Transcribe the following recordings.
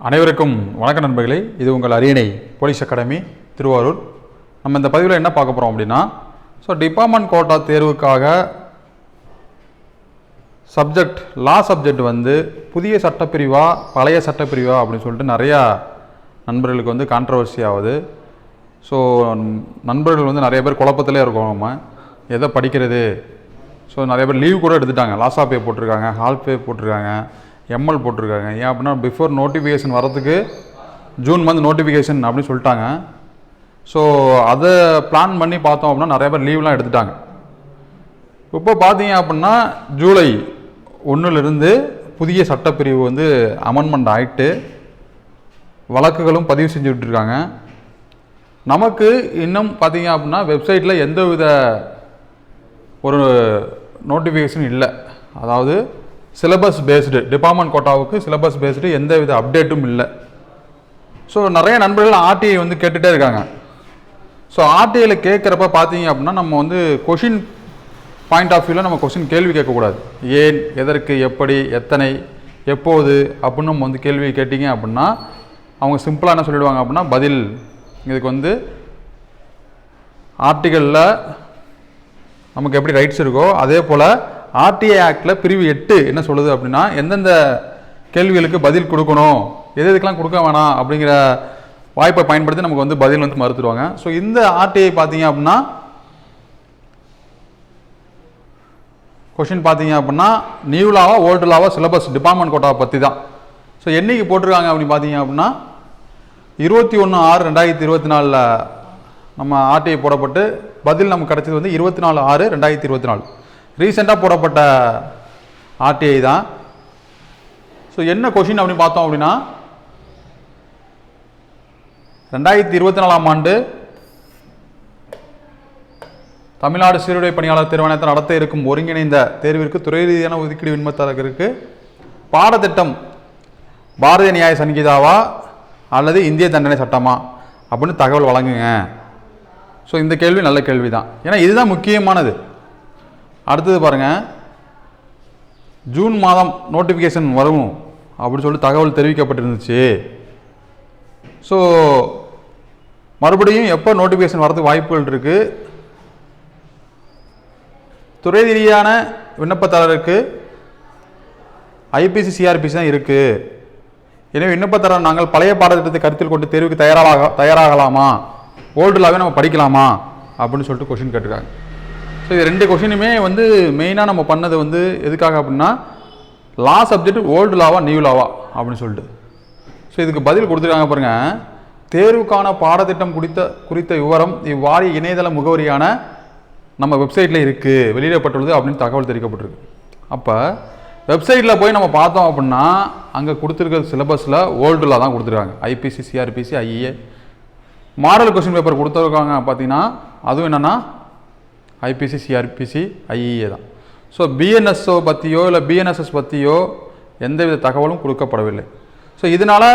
அனைவருக்கும் வணக்க நண்பர்களே இது உங்கள் அரியணை போலீஸ் அகாடமி திருவாரூர். நம்ம இந்த பதிவில் என்ன பார்க்க போகிறோம் அப்படின்னா ஸோ டிபார்ட்மெண்ட் கோட்டா தேர்வுக்காக சப்ஜெக்ட் லா சப்ஜெக்ட் வந்து புதிய சட்டப்பிரிவா பழைய சட்டப்பிரிவா அப்படின்னு சொல்லிட்டு நிறையா நண்பர்களுக்கு வந்து கான்ட்ரவர்சி ஆகுது. ஸோ நண்பர்கள் வந்து நிறைய பேர் குழப்பத்திலே இருக்கோம் நம்ம. எதை படிக்கிறது? ஸோ நிறைய பேர் லீவ் கூட எடுத்துட்டாங்க. லாஸா பே போட்டிருக்காங்க ஹால் பே போட்டிருக்காங்க. எம்எல் போட்டிருக்காங்க. ஏன் அப்படின்னா பிஃபோர் நோட்டிஃபிகேஷன் வரதுக்கு ஜூன் மந்த் நோட்டிஃபிகேஷன் அப்படின்னு சொல்லிட்டாங்க. ஸோ அதை பிளான் பண்ணி பார்த்தோம் அப்படின்னா நிறைய பேர் லீவ்லாம் எடுத்துட்டாங்க. இப்போ பார்த்தீங்க அப்படின்னா ஜூலை ஒன்றுலேருந்து புதிய சட்டப்பிரிவு வந்து அமெண்ட்மெண்ட் ஆகிட்டு வழக்குகளும் பதிவு செஞ்சு விட்டுருக்காங்க. நமக்கு இன்னும் பார்த்தீங்க அப்படின்னா வெப்சைட்டில் எந்த வித ஒரு நோட்டிஃபிகேஷன் இல்லை. அதாவது சிலபஸ் பேஸ்டு டிபார்ட்மெண்ட் கோட்டாவுக்கு சிலபஸ் பேஸ்டு எந்த வித அப்டேட்டும் இல்லை. ஸோ நிறைய நண்பர்கள் ஆர்டிஐ வந்து கேட்டுகிட்டே இருக்காங்க. ஸோ ஆர்டிஐயில் கேட்குறப்ப பார்த்தீங்க அப்படின்னா நம்ம வந்து கொஷின் பாயிண்ட் ஆஃப் வியூவில் நம்ம கொஷின் கேள்வி கேட்கக்கூடாது. ஏன் எதற்கு எப்படி எத்தனை எப்போது அப்படின்னு நம்ம வந்து கேள்வி கேட்டிங்க அப்படின்னா அவங்க சிம்பிளாக என்ன சொல்லிடுவாங்க அப்படின்னா பதில். இதுக்கு வந்து ஆர்டிகளில் நமக்கு எப்படி ரைட்ஸ் இருக்கோ அதே போல் ஆர்டிஐ ஆக்டில் பிரிவு எட்டு என்ன சொல்லுது அப்படின்னா எந்தெந்த கேள்விகளுக்கு பதில் கொடுக்கணும் எது எதுக்கெல்லாம் கொடுக்க வேணாம் அப்படிங்கிற வாய்ப்பை பயன்படுத்தி நமக்கு வந்து பதில் வந்து மறுத்துடுவாங்க ஸோ இந்த ஆர்டிஐ பார்த்தீங்க அப்படின்னா கொஷின் பார்த்தீங்க அப்படின்னா நியூ லாவா ஓல்டு லாவா சிலபஸ் டிபார்ட்மெண்ட் கோட்டாவை பற்றி தான். ஸோ என்னைக்கு போட்டிருக்காங்க அப்படின்னு பார்த்தீங்க அப்படின்னா இருபத்தி ஒன்று ஆறு ரெண்டாயிரத்தி இருபத்தி நாலில் நம்ம ஆர்டிஐ போடப்பட்டு பதில் நமக்கு கிடைச்சது வந்து இருபத்தி நாலு ஆறு ரெண்டாயிரத்தி இருபத்தி நாலு. ரீசெண்டாக போடப்பட்ட ஆர்டிஐ தான். ஸோ என்ன கொஷின் அப்படின்னு பார்த்தோம் அப்படின்னா ரெண்டாயிரத்தி இருபத்தி நாலாம் ஆண்டு தமிழ்நாடு சீருடை பணியாளர் தேர்வாணையத்தை நடத்த இருக்கும் ஒருங்கிணைந்த தேர்விற்கு துறை ரீதியான ஒதுக்கீடு விண்ணப்பதாரருக்கு பாடத்திட்டம் பாரதிய நியாய சங்கீதாவா அல்லது இந்திய தண்டனை சட்டமா அப்படின்னு தகவல் வழங்குங்க. ஸோ இந்த கேள்வி நல்ல கேள்வி தான் ஏன்னா இதுதான் முக்கியமானது. அடுத்தது பாருங்கள் ஜூன் மாதம் நோட்டிஃபிகேஷன் வரும் அப்படின்னு சொல்லி தகவல் தெரிவிக்கப்பட்டிருந்துச்சு. ஸோ மறுபடியும் எப்போ நோட்டிஃபிகேஷன் வரதுக்கு வாய்ப்புகள் இருக்குது துறை ரீதியான விண்ணப்பதாரருக்கு ஐபிசி சிஆர்பிசி தான் இருக்குது எனவே விண்ணப்பதாரர் நாங்கள் பழைய பாடத்திட்டத்தை கருத்தில் கொண்டு தேர்வுக்கு தயாராக தயாராகலாமா? ஓல்டுலாவே நம்ம படிக்கலாமா? அப்படின்னு சொல்லிட்டு கொஷின் கேட்டிருக்காங்க. ஸோ இது ரெண்டு கொஷினுமே வந்து மெயினாக நம்ம பண்ணது வந்து எதுக்காக அப்படின்னா law subject old lava new லாவா அப்படின்னு சொல்லிட்டு. ஸோ இதுக்கு பதில் கொடுத்துருக்காங்க பாருங்க. தேர்வுக்கான பாடத்திட்டம் குறித்த குறித்த விவரம் இவ்வாரிய இணையதள முகவரியான நம்ம வெப்சைட்டில் இருக்குது வெளியிடப்பட்டுள்ளது அப்படின்னு தகவல் தெரிவிக்கப்பட்டிருக்கு. அப்போ வெப்சைட்டில் போய் நம்ம பார்த்தோம் அப்படின்னா அங்கே கொடுத்துருக்க சிலபஸில் லா தான் கொடுத்துருக்காங்க. IPC CrPC IA model question paper கொடுத்துருக்காங்க பார்த்தீங்கன்னா அதுவும் என்னென்னா ஐபிசி சிஆர்பிசி ஐஇஏ தான். ஸோ பிஎன்எஸ்ஓ பற்றியோ இல்லை பிஎன்எஸ்எஸ் பற்றியோ எந்தவித தகவலும் கொடுக்கப்படவில்லை. ஸோ இதனால்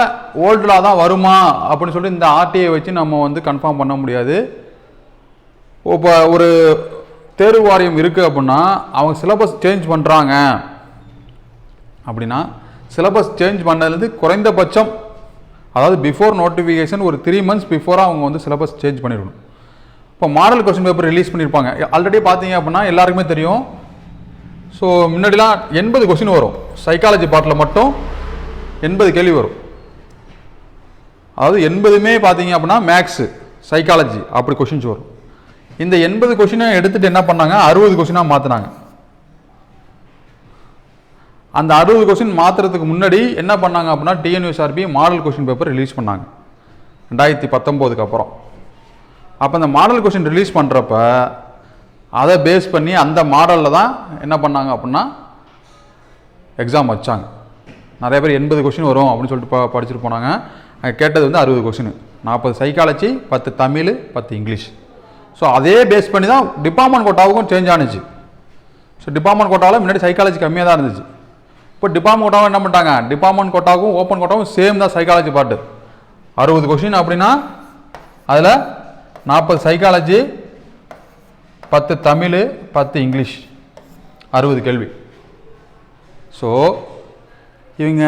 ஓல்டில் தான் வருமா அப்படின்னு சொல்லிட்டு இந்த ஆர்டிஐ வச்சு நம்ம வந்து கன்ஃபார்ம் பண்ண முடியாது. இப்போ ஒரு தேர்வு வாரியம் இருக்குது அப்படின்னா அவங்க சிலபஸ் சேஞ்ச் பண்ணுறாங்க அப்படின்னா சிலபஸ் சேஞ்ச் பண்ணதுலேருந்து குறைந்தபட்சம் அதாவது பிஃபோர் நோட்டிஃபிகேஷன் ஒரு த்ரீ மந்த்ஸ் பிஃபோராக அவங்க வந்து சிலபஸ் சேஞ்ச் பண்ணிடணும். இப்போ மாடல் கொஸ்டின் பேப்பர் ரிலீஸ் பண்ணியிருப்பாங்க ஆல்ரெடி பார்த்தீங்க அப்படின்னா எல்லாருக்குமே தெரியும். ஸோ முன்னாடிலாம் எண்பது கொஸ்டின் வரும். சைக்காலஜி பார்ட்டில் மட்டும் எண்பது கேள்வி வரும். அதாவது எண்பதுமே பார்த்தீங்க அப்படின்னா மேக்ஸு சைக்காலஜி அப்படி கொஷின்ஸ் வரும். இந்த எண்பது கொஷினை எடுத்துகிட்டு என்ன பண்ணாங்க? அறுபது கொஷினாக மாற்றினாங்க அந்த அறுபது கொஷின் மாற்றுறதுக்கு முன்னாடி என்ன பண்ணாங்க அப்படின்னா TNUSRB model question paper release பண்ணாங்க. ரெண்டாயிரத்தி பத்தொம்போதுக்கு அப்புறம். அப்போ அந்த மாடல் கொஷின் ரிலீஸ் பண்ணுறப்ப அதை பேஸ் பண்ணி அந்த மாடலில் தான் என்ன பண்ணாங்க அப்படின்னா எக்ஸாம் வச்சாங்க. நிறைய பேர் எண்பது கொஷின் வரும் அப்படின்னு சொல்லிட்டு ப படிச்சுட்டு போனாங்க. அங்கே கேட்டது வந்து அறுபது கொஷின் நாற்பது சைக்காலஜி பத்து தமிழ் பத்து இங்கிலீஷ். ஸோ அதே பேஸ் பண்ணி தான் டிபார்ட்மெண்ட் கோட்டாவுக்கும் சேஞ்ச் ஆனுச்சு. ஸோ டிபார்ட்மெண்ட் கோட்டாவில் முன்னாடி சைக்காலஜி கம்மியாக தான் இருந்துச்சு. இப்போ டிபார்ட்மெண்ட் கோட்டாவும் என்ன பண்ணிட்டாங்க? டிபார்ட்மெண்ட் கோட்டாவுக்கும் ஓப்பன் கோட்டாவும் சேம் தான் சைக்காலஜி பாட்டு அறுபது கொஷின் அப்படின்னா அதில் நாற்பது சைக்காலஜி பத்து தமிழ் பத்து இங்கிலீஷ். அறுபது கேள்வி. ஸோ இவங்க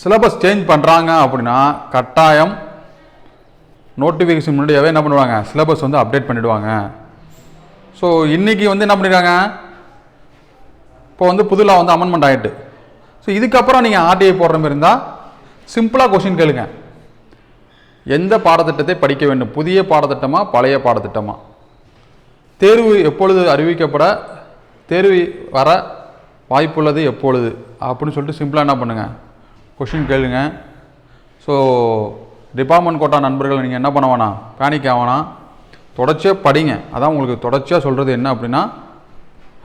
சிலபஸ் சேஞ்ச் பண்ணுறாங்க அப்படின்னா கட்டாயம் நோட்டிஃபிகேஷன் முன்னாடியாவே என்ன பண்ணுவாங்க? சிலபஸ் வந்து அப்டேட் பண்ணிவிடுவாங்க ஸோ இன்றைக்கி வந்து என்ன பண்ணிடுறாங்க இப்போ வந்து புதுலா வந்து அமெண்ட்மெண்ட் ஆகிட்டு ஸோ இதுக்கப்புறம் நீங்கள் ஆர்டிஐ போடுற மாதிரி இருந்தால் சிம்பிளாக கொஷின் கேளுங்க. எந்த பாடத்திட்டத்தை படிக்க வேண்டும்? புதிய பாடத்திட்டமா பழைய பாடத்திட்டமா? தேர்வு எப்பொழுது அறிவிக்கப்பட தேர்வு வர வாய்ப்புள்ளது எப்பொழுது? அப்படின்னு சொல்லிட்டு சிம்பிளாக என்ன பண்ணுங்கள் கொஷின் கேளுங்க. ஸோ டிபார்ட்மெண்ட் கோட்டா நண்பர்கள் நீங்கள் என்ன பண்ண வேணாம்? பேனிக் ஆகணும் தொடர்ச்சியாக படிங்க. அதான் உங்களுக்கு தொடர்ச்சியாக சொல்கிறது என்ன அப்படின்னா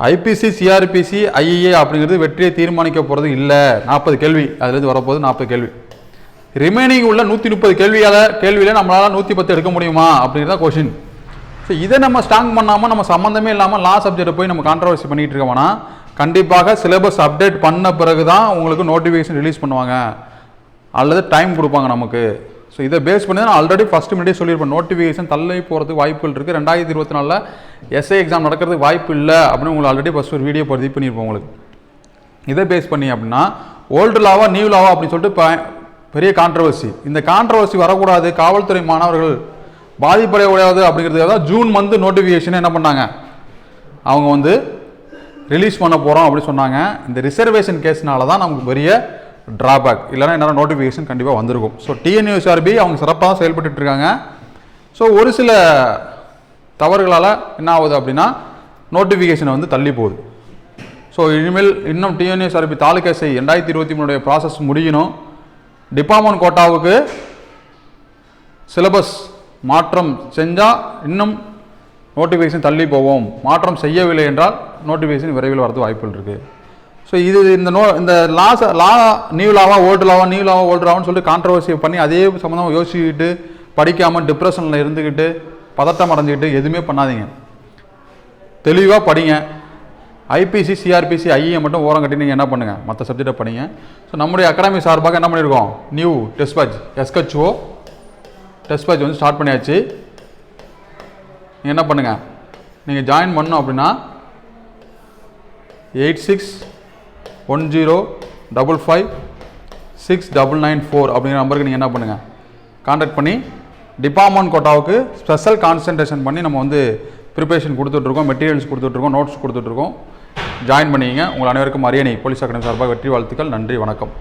ஐபிசி சிஆர்பிசி ஐஏ அப்படிங்கிறது வெற்றியை தீர்மானிக்க போகிறது இல்லை. நாற்பது கேள்வி. அதுலேருந்து வரப்போகுது நாற்பது கேள்வி. ரிமைனிங் உள்ள நூற்றி முப்பது கேள்வியால் கேள்வியில் நம்மளால் நூற்றி பத்து எடுக்க முடியுமா? அப்படிங்கிறத கொஷின் ஸோ இதை நம்ம ஸ்ட்ராங் பண்ணாமல் நம்ம சம்மந்தமே இல்லாமல் லா சப்ஜெக்ட்டை போய் நம்ம கான்ட்ரவர்சி பண்ணிகிட்டு இருக்கோம்னா கண்டிப்பாக சிலபஸ் அப்டேட் பண்ண பிறகு தான் உங்களுக்கு நோட்டிஃபிகேஷன் ரிலீஸ் பண்ணுவாங்க. அல்லது டைம் கொடுப்பாங்க நமக்கு. ஸோ இதை பேஸ் பண்ணி நான் ஆல்ரெடி ஃபஸ்ட்டு முன்னாடியே சொல்லியிருப்பேன். நோட்டிஃபிகேஷன் தள்ளி போகிறதுக்கு வாய்ப்புகள் இருக்குது ரெண்டாயிரத்தி இருபத்தி நாலில் எஸ்ஐ எக்ஸாம் நடக்கிறதுக்கு வாய்ப்பு இல்லை அப்படின்னு உங்களுக்கு ஆல்ரெடி ஃபஸ்ட் ஒரு வீடியோ பதிவு பண்ணியிருப்போம் உங்களுக்கு. இதை பேஸ் பண்ணி அப்படின்னா ஓல்டு லாவா நியூ லாவா அப்படின்னு சொல்லிட்டு ப- பெரிய கான்ட்ரவர்சி இந்த கான்ட்ரவர்சி வரக்கூடாது. காவல்துறை மாணவர்கள் பாதிப்படைய கூடாது அப்படிங்கிறதுக்காக தான் ஜூன் மந்த் நோட்டிஃபிகேஷன் என்ன பண்ணாங்க? அவங்க வந்து ரிலீஸ் பண்ண போகிறோம் அப்படின்னு சொன்னாங்க. இந்த ரிசர்வேஷன் கேஸ்னால தான் நமக்கு பெரிய ட்ராபேக் இல்லைன்னா என்ன நோட்டிஃபிகேஷன் கண்டிப்பாக வந்திருக்கும். ஸோ டிஎன்யூஎஸ்ஆர்பி அவங்க சிறப்பாக தான் செயல்பட்டுட்டு இருக்காங்க. ஸோ ஒரு சில தவறுகளால் என்ன ஆகுது அப்படின்னா நோட்டிஃபிகேஷனை வந்து தள்ளி போகுது. ஸோ இனிமேல் இன்னும் டிஎன்எஸ்ஆர்பி தாலுக்கா எஸ்ஐ ரெண்டாயிரத்தி இருபத்தி மூணுடைய ப்ராசஸ் முடியணும். டிபார்ட்மெண்ட் கோட்டாவுக்கு சிலபஸ் மாற்றம் செஞ்சால் இன்னும் நோட்டிஃபிகேஷன் தள்ளி போவோம் மாற்றம் செய்யவில்லை என்றால் நோட்டிஃபிகேஷன் விரைவில் வரது வாய்ப்புகள் இருக்குது ஸோ இது இந்த நோ இந்த லாஸ் லா new Lava old Lava new Lava old லாவான்னு சொல்லிட்டு கான்ட்ரவர்சி பண்ணி அதே சம்மந்தமாக யோசிச்சுக்கிட்டு படிக்காமல் டிப்ரெஷனில் இருந்துக்கிட்டு பதட்டம் அடைஞ்சிக்கிட்டு எதுவுமே பண்ணாதீங்க. தெளிவாக படிங்க. ஐபிசி சிஆர்பிசி ஐஏ மட்டும் ஓரம் கட்டி நீங்கள் என்ன பண்ணுங்கள் மற்ற சப்ஜெக்டை படிங்க. ஸோ நம்முடைய அகாடமி சார்பாக என்ன பண்ணியிருக்கோம் நியூ டெஸ்ட் பேட்ச் எஸ்கச்ஓ டெஸ்ட் பேட்ச் வந்து ஸ்டார்ட் பண்ணியாச்சு. நீங்கள் என்ன பண்ணுங்கள் நீங்கள் ஜாயின் பண்ணோம் அப்படின்னா eight six one zero double five six double nine four அப்படிங்கிற நம்பருக்கு நீங்கள் என்ன பண்ணுங்கள் காண்டாக்ட் பண்ணி டிபார்ட்மெண்ட் கோட்டாவுக்கு ஸ்பெஷல் கான்சன்ட்ரேஷன் பண்ணி நம்ம வந்து ப்ரிப்பரேஷன் கொடுத்துட்ருக்கோம் மெட்டீரியல்ஸ் கொடுத்துட்ருக்கோம் நோட்ஸ் கொடுத்துட்ருக்கோம் ஜாயின் பண்ணிங்க உங்கள் அனைவருக்கும் அரியணை போலீஸ் அகாடமி சார்பாக வெற்றி வாழ்த்துக்கள். நன்றி. வணக்கம்.